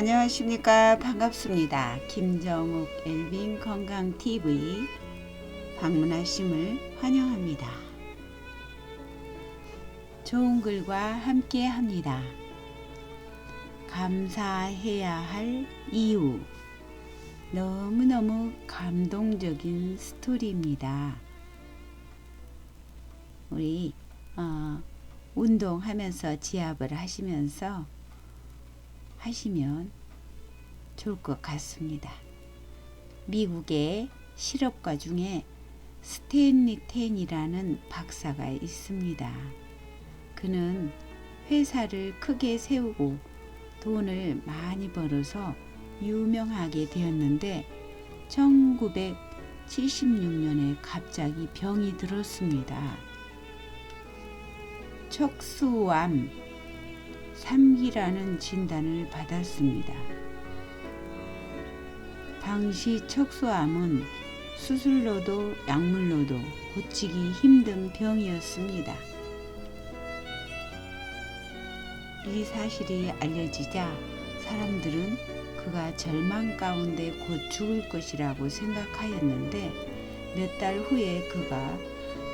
안녕하십니까 반갑습니다. 김정욱 엘빈 건강 TV 방문하심을 환영합니다. 좋은 글과 함께 합니다. 감사해야 할 이유 너무너무 감동적인 스토리입니다. 우리 어, 운동하면서 지압을 하시면서 하시면 좋을 것 같습니다. 미국의 실업가 중에 스탠리 텐이라는 박사가 있습니다. 그는 회사를 크게 세우고 돈을 많이 벌어서 유명하게 되었는데 1976년에 갑자기 병이 들었습니다. 척수암 3기라는 진단을 받았습니다. 당시 척수암은 수술로도 약물로도 고치기 힘든 병이었습니다. 이 사실이 알려지자 사람들은 그가 절망 가운데 곧 죽을 것이라고 생각하였는데 몇 달 후에 그가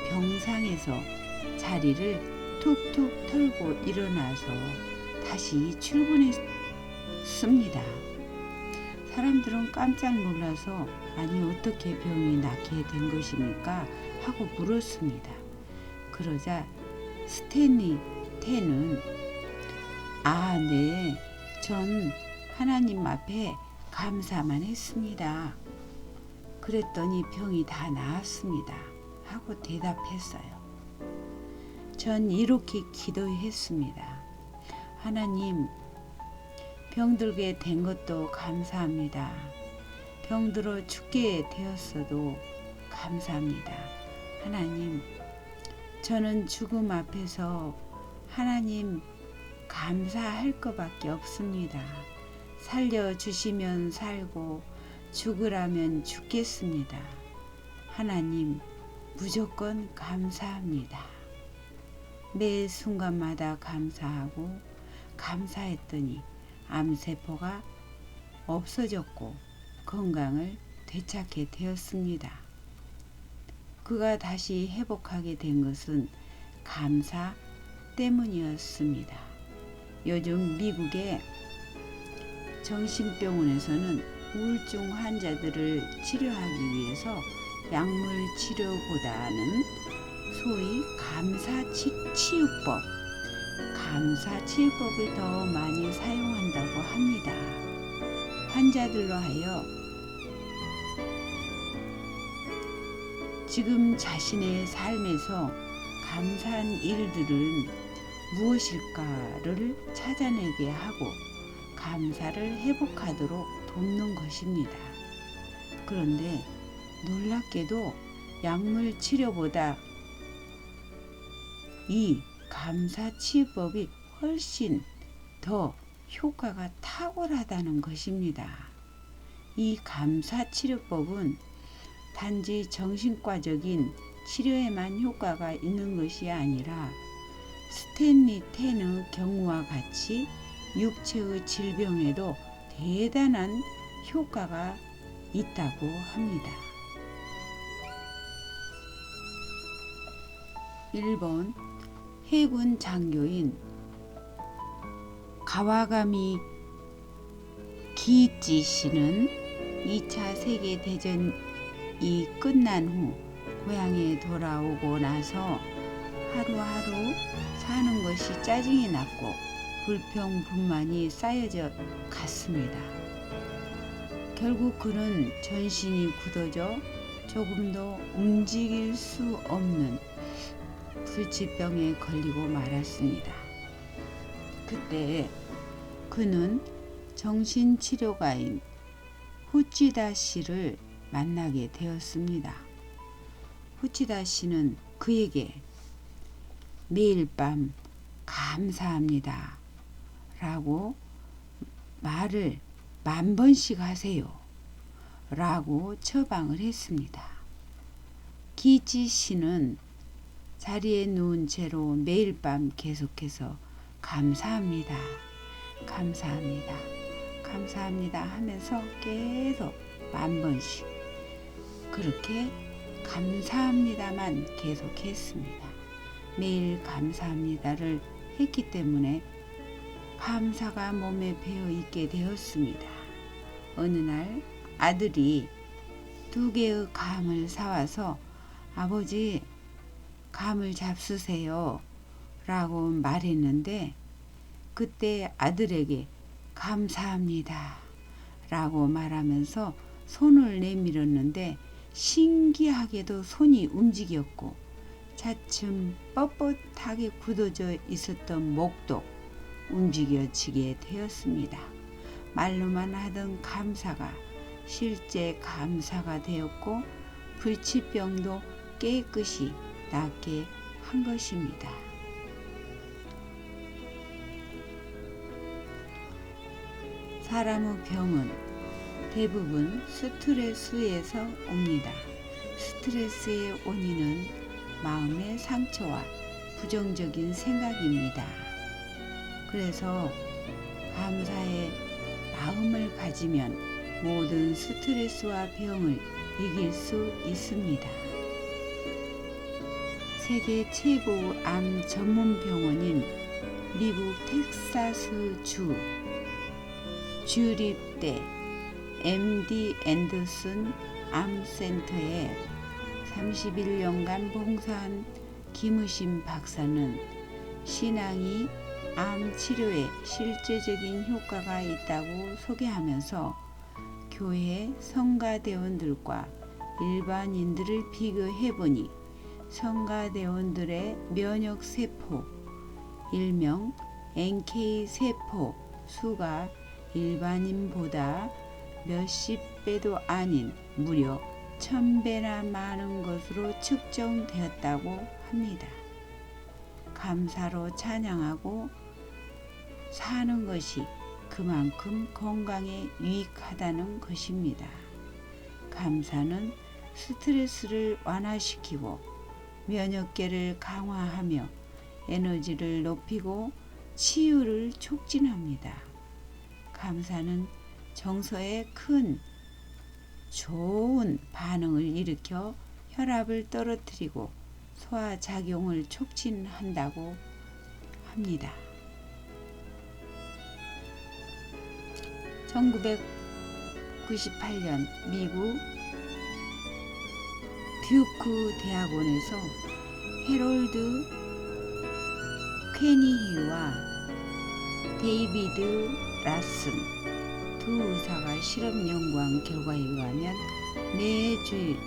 병상에서 자리를 툭툭 털고 일어나서 다시 출근했습니다. 사람들은 깜짝 놀라서 아니 어떻게 병이 낫게 된 것입니까? 하고 물었습니다. 그러자 스탠리 텐은 아, 네. 전 하나님 앞에 감사만 했습니다. 그랬더니 병이 다 나았습니다. 하고 대답했어요. 전 이렇게 기도했습니다. 하나님, 병들게 된 것도 감사합니다. 병들어 죽게 되었어도 감사합니다. 하나님, 저는 죽음 앞에서 하나님 감사할 것밖에 없습니다. 살려주시면 살고 죽으라면 죽겠습니다. 하나님, 무조건 감사합니다. 매 순간마다 감사하고 감사했더니 암세포가 없어졌고 건강을 되찾게 되었습니다. 그가 다시 회복하게 된 것은 감사 때문이었습니다. 요즘 미국의 정신병원에서는 우울증 환자들을 치료하기 위해서 약물 치료보다는 소위 감사 치, 치유법, 감사 치유법을 더 많이 사용한다고 합니다. 환자들로 하여 지금 자신의 삶에서 감사한 일들은 무엇일까를 찾아내게 하고 감사를 회복하도록 돕는 것입니다. 그런데 놀랍게도 약물 치료보다 이 감사 치유법이 훨씬 더 효과가 탁월하다는 것입니다. 이 감사 치료법은 단지 정신과적인 치료에만 효과가 있는 것이 아니라 스탠리 텐의 경우와 같이 육체의 질병에도 대단한 효과가 있다고 합니다. 1번 해군 장교인 가와가미 기이치 씨는 2차 세계대전이 끝난 후 고향에 돌아오고 나서 하루하루 사는 것이 짜증이 났고 불평불만이 쌓여져 갔습니다. 결국 그는 전신이 굳어져 조금도 움직일 수 없는 불치병에 걸리고 말았습니다. 그때 그는 정신치료가인 후치다 씨를 만나게 되었습니다. 후치다 씨는 그에게 매일 밤 감사합니다. 라고 말을 만 번씩 하세요. 라고 처방을 했습니다. 기지 씨는 자리에 누운 채로 매일 밤 계속해서 감사합니다. 감사합니다. 감사합니다 하면서 계속 만 번씩 그렇게 감사합니다만 계속했습니다. 매일 감사합니다를 했기 때문에 감사가 몸에 배어 있게 되었습니다. 어느 날 아들이 두 개의 감을 사와서 아버지 감을 잡수세요 라고 말했는데 그때 아들에게 감사합니다 라고 말하면서 손을 내밀었는데 신기하게도 손이 움직였고 차츰 뻣뻣하게 굳어져 있었던 목도 움직여지게 되었습니다. 말로만 하던 감사가 실제 감사가 되었고 불치병도 깨끗이 낫게 한 것입니다. 사람의 병은 대부분 스트레스에서 옵니다. 스트레스의 원인은 마음의 상처와 부정적인 생각입니다. 그래서 감사의 마음을 가지면 모든 스트레스와 병을 이길 수 있습니다. 세계 최고 암 전문 병원인 미국 텍사스 주 주립대 MD 앤더슨 암센터에 31년간 봉사한 김우신 박사는 신앙이 암 치료에 실제적인 효과가 있다고 소개하면서 교회 성가대원들과 일반인들을 비교해 보니 성가대원들의 면역 세포, 일명 NK 세포 수가 일반인보다 몇십 배도 아닌 무려 천 배나 많은 것으로 측정되었다고 합니다. 감사로 찬양하고 사는 것이 그만큼 건강에 유익하다는 것입니다. 감사는 스트레스를 완화시키고 면역계를 강화하며 에너지를 높이고 치유를 촉진합니다. 감사는 정서에 큰 좋은 반응을 일으켜 혈압을 떨어뜨리고 소화작용을 촉진한다고 합니다. 1998년 미국 듀크 대학원에서 헤롤드 퀘니히와 데이비드 라슨 두 의사가 실험 연구한 결과에 의하면 매주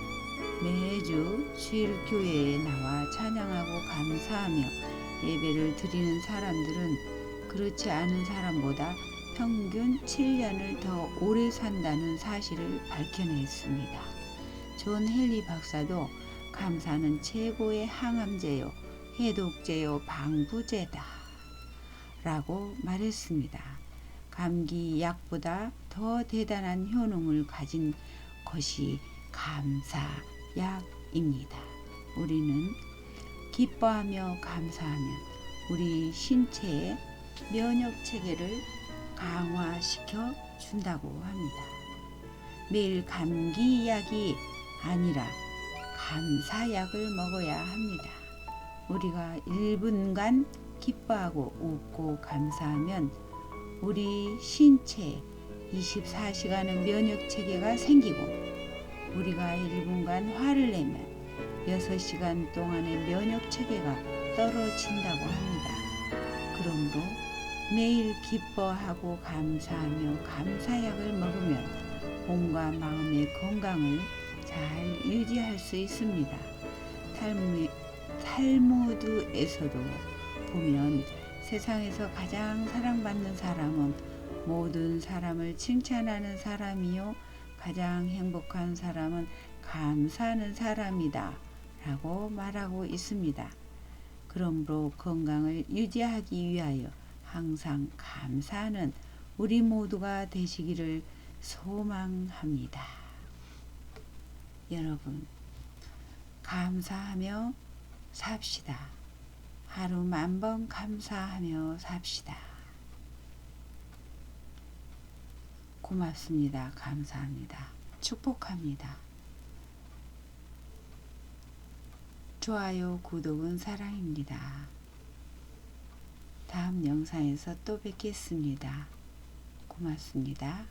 매주 주일 교회에 나와 찬양하고 감사하며 예배를 드리는 사람들은 그렇지 않은 사람보다 평균 7년을 더 오래 산다는 사실을 밝혀냈습니다. 존 헨리 박사도 감사는 최고의 항암제요, 해독제요, 방부제다. 라고 말했습니다. 감기 약보다 더 대단한 효능을 가진 것이 감사약입니다. 우리는 기뻐하며 감사하면 우리 신체의 면역 체계를 강화시켜 준다고 합니다. 매일 감기약이 아니라 감사약을 먹어야 합니다. 우리가 1분간 기뻐하고 웃고 감사하면 우리 신체 24시간의 면역 체계가 생기고 우리가 1분간 화를 내면 6시간 동안의 면역 체계가 떨어진다고 합니다. 그러므로 매일 기뻐하고 감사하며 감사약을 먹으면 몸과 마음의 건강을 잘 유지할 수 있습니다. 탈무, 탈무드에서도 보면 세상에서 가장 사랑받는 사람은 모든 사람을 칭찬하는 사람이요. 가장 행복한 사람은 감사하는 사람이다. 라고 말하고 있습니다. 그러므로 건강을 유지하기 위하여 항상 감사하는 우리 모두가 되시기를 소망합니다. 여러분, 감사하며 삽시다. 하루 만번 감사하며 삽시다. 고맙습니다. 감사합니다. 축복합니다. 좋아요, 구독은 사랑입니다. 다음 영상에서 또 뵙겠습니다. 고맙습니다.